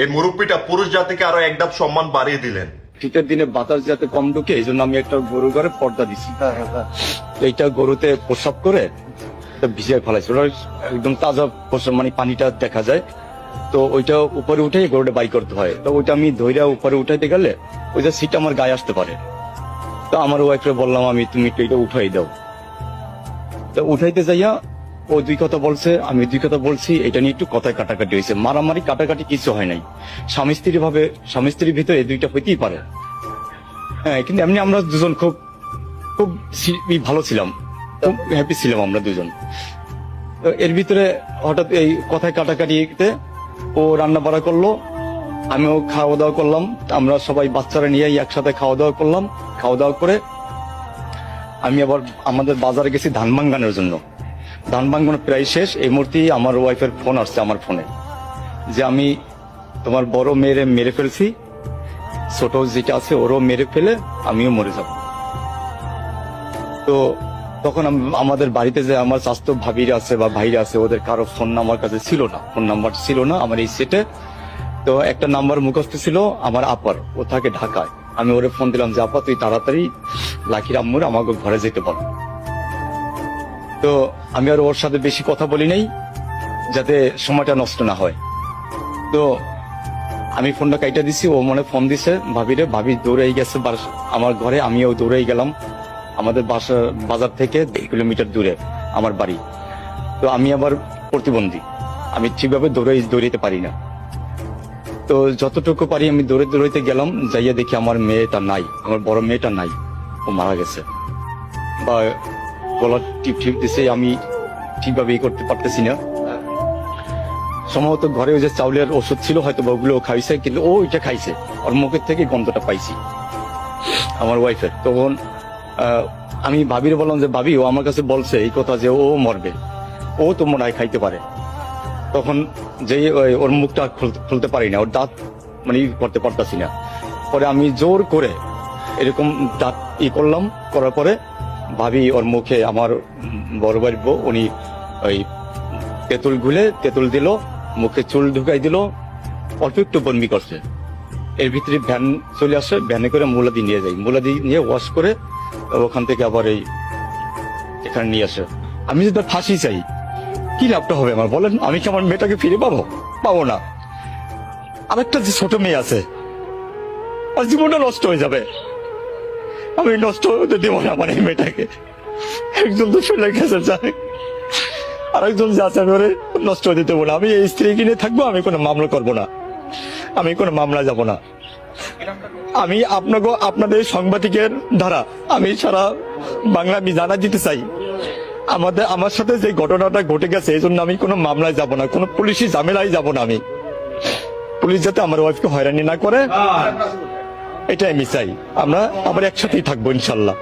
এই মুরব্বীটা পুরুষ জাতিকে আরও এক ধাপ সম্মান বাড়িয়ে দিলেন। শীতের দিনে বাতাস যাতে কম ঢুকে, এই জন্য আমি একটা গরু ঘরে পর্দা দিছি। এইটা গরুতে প্রসাব করে ভিজে ফেলাইছে। ওটা একদম তাজা প্রসাব মানে পানিটা দেখা যায়। তো ওইটা উপরে উঠে গরুটা বাই করতে হয়। তো ওইটা আমি ধৈর্য উপরে উঠাইতে গেলে ওইটা সিট আমার গায়ে আসতে পারে। তো আমার ওয়াইফকে বললাম, আমি তুমি এটা উঠাই দাও। তো উঠাইতে যাইয়া ও দুই কথা বলছে, আমি দুই কথা বলছি, এটা নিয়ে একটু কথায় কাটাকাটি হয়েছে। মারামারি, কাটাকাটি কিছু হয় নাই। স্বামী স্ত্রী ভাবে, স্বামী স্ত্রীর ভিতরে এই দুইটা হইতেই পারে। হ্যাঁ কিন্তু এমনি আমরা দুজন খুব খুব ভালো ছিলাম। খুব হ্যাপি ছিলাম আমরা দুজন। তো এর ভিতরে হঠাৎ এই কথায় কাটাকাটিতে ও রান্না বাড়া করল, আমিও খাওয়া দাওয়া করলাম, আমরা সবাই বাচ্চারা নিয়ে একসাথে খাওয়া দাওয়া করলাম। খাওয়া দাওয়া করে আমি আবার আমাদের বাজারে গেছি ধান ভাঙ্গানোর জন্য। ধান ভাঙ্গানো প্রায় শেষ। এই মুহূর্তে আমার ওয়াইফের ফোন আসছে আমার ফোনে যে আমি তোমার বড় মেয়েরে মেরে ফেলছি। ছোট যেটা আছে ওরও মেরে ফেলে আমিও মরে যাব। তো তখন আমাদের বাড়িতে যে আমার স্বাস্থ্য ভাবিরা আছে বা ভাইরা আছে, ওদের কারও ফোন নাম্বার কাছে ছিল না। ফোন নাম্বার ছিল না আমার এই সেটে তো একটা নাম্বার মুখস্থ ছিল আমার আপার। ও থাকে ঢাকায়। আমি ওরে ফোন দিলাম যে, আপা, তুই তাড়াতাড়ি লাকির আম্মুর আমাকে ঘরে যেতে বল। তো আমি আর ওর সাথে বেশি কথা বলি নাই, যাতে সময়টা নষ্ট না হয়। তো আমি ফোনটা কাইটা দিছি, ও মনে ফোন দিছে ভাবিরে ভাবি দৌড়াই গেছে আমার ঘরে, আমিও দৌড়াই গেলাম। আমাদের বাসা, বাজার থেকে দেড় কিলোমিটার দূরে, আমার বাড়ি। তো আমি আবার প্রতিবন্ধী, আমি ঠিকভাবে দৌড়াই, দৌড়াইতে পারি না। তো যতটুকু পারি আমি দৌড়ে দৌড়াইতে গেলাম, যাইয়া দেখি আমার মেয়েটা নাই, আমার বড় মেয়েটা নাই, ও মারা গেছে। বা গলা টিপ টিপ দিছে, আমি ঠিকভাবে ই করতে পারতেছি না। সম্ভবত ঘরে ওই যে চাউলের ওষুধ ছিল, হয়তো ওগুলো খাইছে, কিন্তু ও ওইটা খাইছে। ওর মুখের থেকে গন্ধটা পাইছি, আমার ওয়াইফের তখন আমি ভাবির বললাম যে, ভাবি, ও আমার কাছে বলছে এই কথা যে ও মরবে, ও তো মনে হয় খাইতে পারে। তখন যে ওর মুখটা খুলতে পারি না, ওর দাঁত মানে ই করতে পারতাছি না। পরে আমি জোর করে এরকম দাঁত ই করলাম, করার পরে ভাবি ওর মুখে আমার বড় বাড়ির বউ, উনি ওই তেঁতুল গুলে তেঁতুল দিল, মুখে চুল ঢুকাই দিল, অল্প একটু বন্মি করছে। এর ভিতরে ভ্যান চলে আসে, ভ্যানে করে মুলাদি নিয়ে যাই মুলাদি নিয়ে ওয়াশ করে ওখান থেকে আবার এই এখানে নিয়ে আসে। আমি যদি ফাঁসি চাই, কি লাভটা হবে আমার? বলেন, আমি কি আমার মেয়েটাকে ফিরে পাবো? পাবো না। আরেকটা যে ছোট মেয়ে আছে আর জীবনটা নষ্ট হয়ে যাবে। আমি নষ্ট হতে দেবো না আমার এই মেয়েটাকে। একজন তো চলে গেছে যায়, আরেকজন যাচ্ছে করে নষ্ট হতে দেবো না। আমি এই স্ত্রী কিনে থাকব, আমি কোনো মামলা করব না। আমি কোনো মামলা যাব না। আমি আপনাকে আপনাদের সাংবাদিকের দ্বারা আমি সারা বাংলা আমি জানা দিতে চাই। আমাদের, আমার সাথে যে ঘটনাটা ঘটে গেছে, এই জন্য আমি কোনো মামলায় যাব না। কোনো পুলিশি ঝামেলায় যাব না আমি। পুলিশ যাতে আমার ওয়াইফকে হয়রানি না করে। এটাই আমি চাই। আমরা আবার একসাথেই থাকব ইনশাল্লাহ।